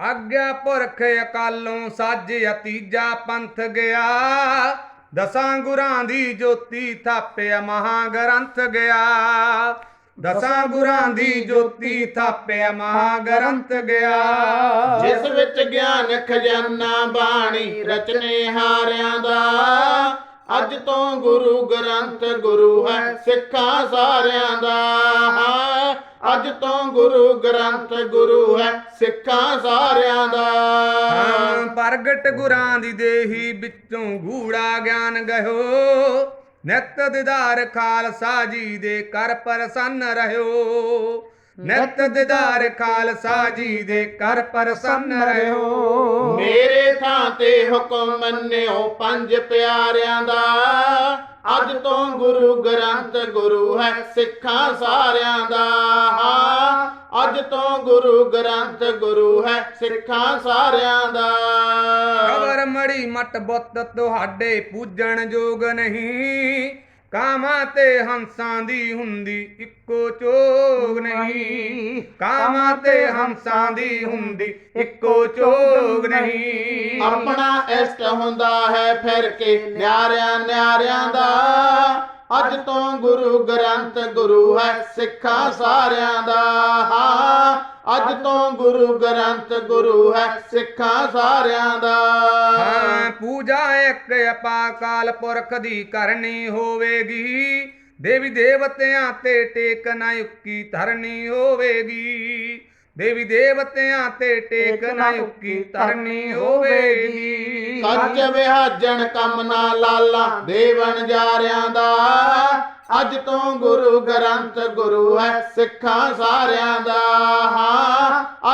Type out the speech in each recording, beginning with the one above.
ਆਗਿਆ ਪੁਰਖ ਅਕਾਲੋਂ ਸਾਜਿਆ ਤੀਜਾ ਪੰਥ ਗਿਆ। ਦਸਾਂ ਗੁਰਾਂ ਦੀ ਜੋਤੀ ਥਾਪਿਆ ਮਹਾ ਗ੍ਰੰਥ ਗਿਆ। ਦਸਾਂ ਗੁਰਾਂ ਦੀ ਜੋਤੀ ਥਾਪਿਆ ਮਹਾ ਗ੍ਰੰਥ ਗਿਆ। ਜਿਸ ਵਿੱਚ ਗਿਆਨ ਖਜ਼ਾਨਾ ਬਾਣੀ, ਰਚਨੇ ਹਾਰਿਆਂ ਦਾ। ਅੱਜ ਤੋਂ ਗੁਰੂ ਗ੍ਰੰਥ ਗੁਰੂ ਹੈ, ਸਿੱਖਾਂ ਸਾਰਿਆਂ ਦਾ। ਅੱਜ ਤੋਂ ਗੁਰੂ ਗ੍ਰੰਥ ਗੁਰੂ ਹੈ ਸਿੱਖਾਂ ਸਾਰਿਆਂ ਦਾ। ਹਾਂ, ਪ੍ਰਗਟ ਗੁਰਾਂ ਦੀ ਦੇਹੀ ਵਿੱਚੋਂ ਗੂੜਾ ਗਿਆਨ ਗਇਓ। ਨਿਤ ਦਿਦਾਰ ਖਾਲਸਾ ਜੀ ਦੇ ਕਰ ਪ੍ਰਸੰਨ ਰਹਿਓ ਨਿਤ ਦਿਦਾਰ ਖਾਲਸਾ ਜੀ ਦੇ ਕਰ ਪ੍ਰਸੰਨ ਰਹਿਓ ਮੇਰੇ ਥਾਂ ਤੇ ਹੁਕਮ ਮੰਨਿਓ ਪੰਜ ਪਿਆਰਿਆਂ ਦਾ। ਅੱਜ ਤੋਂ ਗੁਰੂ ਗ੍ਰੰਥ ਗੁਰੂ ਹੈ ਸਿੱਖਾਂ ਸਾਰਿਆਂ ਦਾ। ਅੱਜ ਤੋਂ ਗੁਰੂ ਗ੍ਰੰਥ ਗੁਰੂ ਹੈ ਸਿੱਖਾਂ ਸਾਰਿਆਂ ਦਾ। ਖਬਰ ਮੜੀ ਮਟ ਬੁੱਤ ਤੁਹਾਡੇ ਪੂਜਣ ਯੋਗ ਨਹੀਂ। ਕਾਮਾਂ ਤੇ ਹੰਸਾਂ ਦੀ ਹੁੰਦੀ ਇੱਕੋ ਚੋਗ ਨਹੀਂ। ਕਾਮਾਂ ਤੇ ਹੰਸਾਂ ਦੀ ਹੁੰਦੀ ਇੱਕੋ ਚੋਗ ਨਹੀਂ। ਆਪਣਾ ਇਸ਼ਟ ਹੁੰਦਾ ਹੈ ਫਿਰ ਕੇ ਨਿਆਰਿਆਂ ਨਿਆਰਿਆਂ ਦਾ। ਅੱਜ ਤੋਂ ਗੁਰੂ ਗ੍ਰੰਥ ਗੁਰੂ ਹੈ ਸਿੱਖਾਂ ਸਾਰਿਆਂ ਦਾ। ਅੱਜ ਤੋਂ ਗੁਰੂ ਗ੍ਰੰਥ ਗੁਰੂ ਹੈ, ਸਿੱਖਾਂ ਸਾਰਿਆਂ ਦਾ। ਹਾਂ, ਪੂਜਾ ਇੱਕ ਅਪਾਕਾਲ ਪੁਰਖ ਦੀ ਕਰਨੀ ਹੋਵੇਗੀ। ਦੇਵੀ ਦੇਵਤਿਆਂ ਤੇ ਟੇਕ ਨਾ ਉੱਕੀ ਧਰਨੀ ਹੋਵੇਗੀ। ਦੇਵੀ ਦੇਵਤਿਆਂ ਤੇ ਟੇਕ ਨਾ ਉੱਕੀ ਧਰਨੀ ਹੋਵੇਗੀ। ਕੱਜ ਵਿਹਾਜਣ ਕੰਮ ਨਾ ਲਾਲਾ ਦੇਵਨ ਜਾਰਿਆਂ ਦਾ। ਅੱਜ ਤੋਂ ਗੁਰੂ ਗ੍ਰੰਥ ਗੁਰੂ ਹੈ ਸਿੱਖਾਂ ਸਾਰਿਆਂ ਦਾ।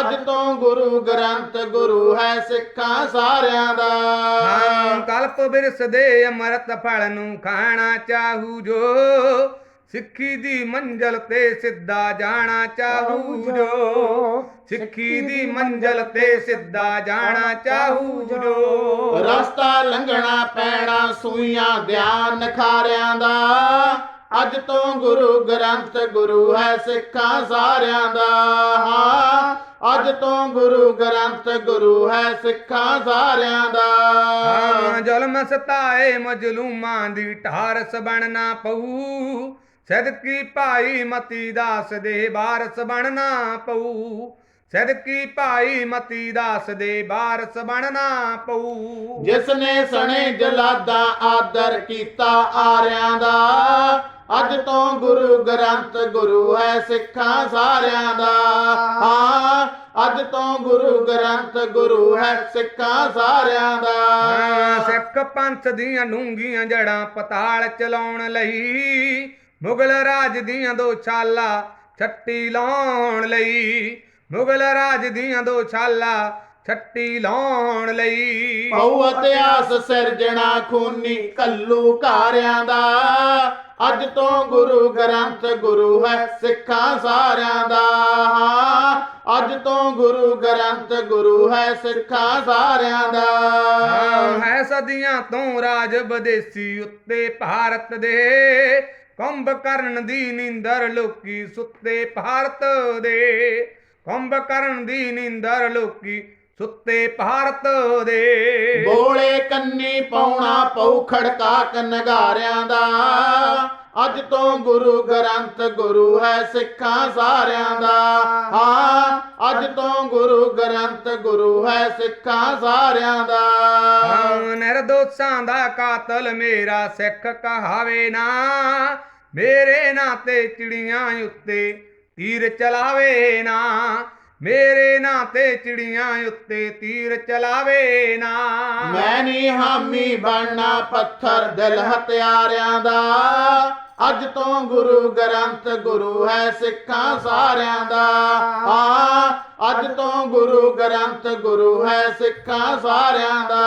ਅੱਜ ਤੋਂ ਗੁਰੂ ਗ੍ਰੰਥ ਗੁਰੂ ਹੈ ਸਿੱਖਾਂ ਸਾਰਿਆਂ ਦਾ। ਹਾਂ ਕਲਪ ਬਿਰਸ ਦੇ ਅਮਰਤ ਫਲ ਨੂੰ ਖਾਣਾ ਚਾਹੂ ਜੋ। ਸਿੱਖੀ ਦੀ ਮੰਜ਼ਲ ਤੇ ਸਿੱਧਾ ਜਾਣਾ ਚਾਹੂ ਜੋ। ਸਿੱਖੀ ਦੀ ਮੰਜ਼ਲ ਤੇ ਸਿੱਧਾ ਜਾਣਾ ਚਾਹੂ ਜੋ ਰਸਤਾ ਲੰਘਣਾ ਪੈਣਾ ਸੂਈਆਂ ਧਿਆਨ ਖਾਰਿਆਂ ਦਾ। ਅੱਜ ਤੋਂ ਗੁਰੂ ਗ੍ਰੰਥ ਗੁਰੂ ਹੈ ਸਿੱਖਾਂ ਸਾਰਿਆਂ ਦਾ। ਅੱਜ ਤੋਂ ਗੁਰੂ ਗ੍ਰੰਥ ਗੁਰੂ ਹੈ ਸਿੱਖਾਂ ਸਾਰਿਆਂ ਦਾ। ਹਾਂ ਜ਼ੁਲਮ ਸਤਾਏ ਮਜਲੂਮਾਂ ਦੀ ਠਾਰਸ ਬਣਨਾ ਪਊ। ਸਦਕੀ ਭਾਈ ਮਤੀ ਦਾਸ ਦੇ ਵਾਰਸ ਬਣਨਾ ਪਊ। ਸਦਕੀ ਭਾਈ ਮਤੀ ਦਾਸ ਦੇ ਵਾਰਸ ਬਣਨਾ ਪਊ। ਜਿਸ ਨੇ ਸਣੇ ਜਲਾਦਾ ਆਦਰ ਕੀਤਾ ਆਰਿਆਂ ਦਾ ਅੱਜ ਤੋਂ ਗੁਰੂ ਗ੍ਰੰਥ ਗੁਰੂ ਹੈ ਸਿੱਖਾਂ ਸਾਰਿਆਂ ਦਾ। ਹਾਂ ਅੱਜ ਤੋਂ ਗੁਰੂ ਗ੍ਰੰਥ ਗੁਰੂ ਹੈ ਸਿੱਖਾਂ ਸਾਰਿਆਂ ਦਾ। ਸਿੱਖ ਪੰਥ ਦੀਆਂ ਡੂੰਘੀਆਂ ਜੜਾਂ ਪਤਾਲ ਚਲਾਉਣ ਲਈ ਮੁਗਲ ਰਾਜ ਦੀਆਂ ਦੋ ਛਾਲਾ ਛੱਟੀ ਲਾਉਣ ਲਈ ਮੁਗਲ ਰਾਜ ਦੀਆਂ ਦੋ ਛਾਲਾ ਛੱਟੀ ਲਾਉਣ ਲਈ। ਪਉ ਇਤਿਹਾਸ ਸਿਰਜਣਾ ਖੂਨੀ ਕੱਲੂ ਕਾਰਿਆਂ ਦਾ। ਅੱਜ ਤੋਂ ਗੁਰੂ ਗ੍ਰੰਥ ਗੁਰੂ ਹੈ ਸਿੱਖਾਂ ਸਾਰਿਆਂ ਦਾ। ਅੱਜ ਤੋਂ ਗੁਰੂ ਗ੍ਰੰਥ ਗੁਰੂ ਹੈ ਸਿੱਖਾਂ ਸਾਰਿਆਂ ਦਾ। ਹਾਂ, ਹੈ ਸਦੀਆਂ ਤੋਂ ਰਾਜ ਵਿਦੇਸੀ ਉੱਤੇ ਭਾਰਤ ਦੇ। ਕੰਬ ਕਰਨ ਦੀ ਨਿੰਦਰ ਲੋਕੀ ਸੁੱਤੇ ਭਾਰਤ ਦੇ। ਕੰਬ ਕਰਨ ਦੀ ਨਿੰਦਰ ਲੋਕੀ ਸੁੱਤੇ ਭਾਰਤ ਦੇ। ਬੋਲੇ ਕੰਨੀ ਪਾਉਣਾ ਪਉ ਖੜਕਾ ਕਨਗਾਰਿਆਂ ਦਾ। ਅੱਜ ਤੋਂ ਗੁਰੂ ਗ੍ਰੰਥ ਗੁਰੂ ਹੈ ਸਿੱਖਾਂ ਸਾਰਿਆਂ ਦਾ। ਹਾਂ ਅੱਜ ਤੋਂ ਗੁਰੂ ਗ੍ਰੰਥ ਗੁਰੂ ਹੈ ਸਿੱਖਾਂ ਸਾਰਿਆਂ ਦਾ। ਹਾਂ, ਨਿਰਦੋਸ਼ਾਂ ਦਾ ਕਾਤਲ ਮੇਰਾ ਸਿੱਖ ਕਹਾਵੇ ਨਾ। ਮੇਰੇ ਨਾਂ ਤੇ ਚਿੜੀਆਂ ਉੱਤੇ ਤੀਰ ਚਲਾਵੇ ਨਾ ਮੇਰੇ ਨਾਂ ਤੇ ਚਿੜੀਆਂ ਉੱਤੇ ਤੀਰ ਚਲਾਵੇ ਨਾ। ਮੈਂ ਨਹੀਂ ਹਾਮੀ ਬਣਨਾ ਪੱਥਰ ਦਿਲ ਹਥਿਆਰਿਆਂ ਦਾ। ਅੱਜ ਤੋਂ ਗੁਰੂ ਗ੍ਰੰਥ ਗੁਰੂ ਹੈ ਸਿੱਖਾਂ ਸਾਰਿਆਂ ਦਾ। ਹਾਂ ਅੱਜ ਤੋਂ ਗੁਰੂ ਗ੍ਰੰਥ ਗੁਰੂ ਹੈ ਸਿੱਖਾਂ ਸਾਰਿਆਂ ਦਾ।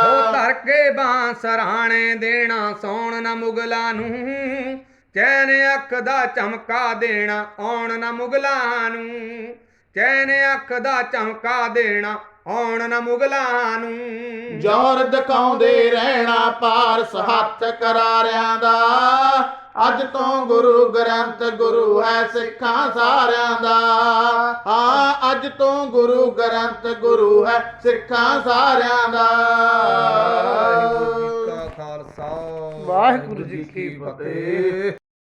ਉਹ ਧਰ ਕੇ ਬਾਂ ਸਰਾਣੇ ਦੇਣਾ ਸੌਣ ਨਾ ਮੁਗਲਾਂ ਨੂੰ। ਚੈਨ ਅੱਖ ਦਾ ਚਮਕਾ ਦੇਣਾ ਆਉਣ ਨਾ ਮੁਗਲਾਂ ਨੂੰ। ਚੈਨ ਅੱਖ ਦਾ ਚਮਕਾ ਦੇਣਾ ਆਉਣ ਨਾ ਮੁਗਲਾਂ ਨੂੰ। ਜੋਰ ਦਿਖਾਉਂਦੇ ਰਹਿਣਾ ਪਾਰਸ ਹੱਥ ਕਰਾਰਿਆਂ ਦਾ। ਅੱਜ ਤੋਂ ਗੁਰੂ ਗ੍ਰੰਥ ਗੁਰੂ ਹੈ ਸਿੱਖਾਂ ਸਾਰਿਆਂ ਦਾ। ਹਾਂ ਅੱਜ ਤੋਂ ਗੁਰੂ ਗ੍ਰੰਥ ਗੁਰੂ ਹੈ ਸਿੱਖਾਂ ਸਾਰਿਆਂ ਦਾ। ਵਾਹਿਗੁਰੂ ਜੀ ਕਾ ਖਾਲਸਾ। ਵਾਹਿਗੁਰੂ ਜੀ ਕੀ ਫਤਿਹ।